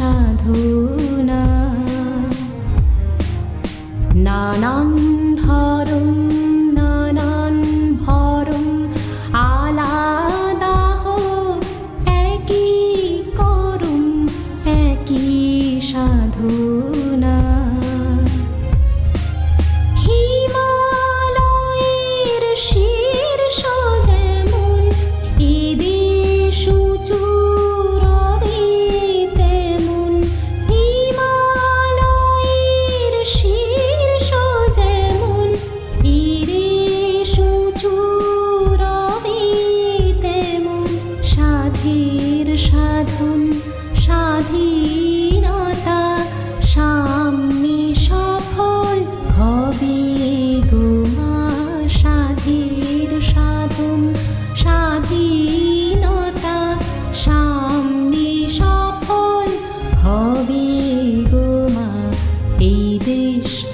সাধুনা নানান হবে গো এই দেশটা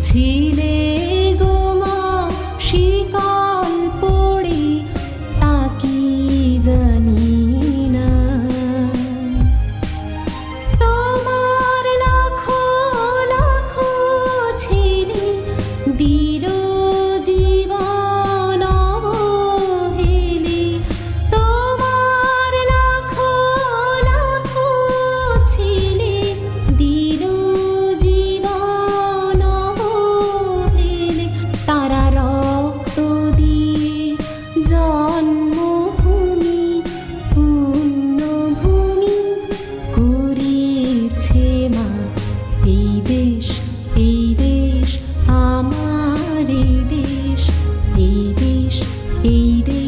ছিলে গোমা শিকল পড়ে তাকি জানি? 你的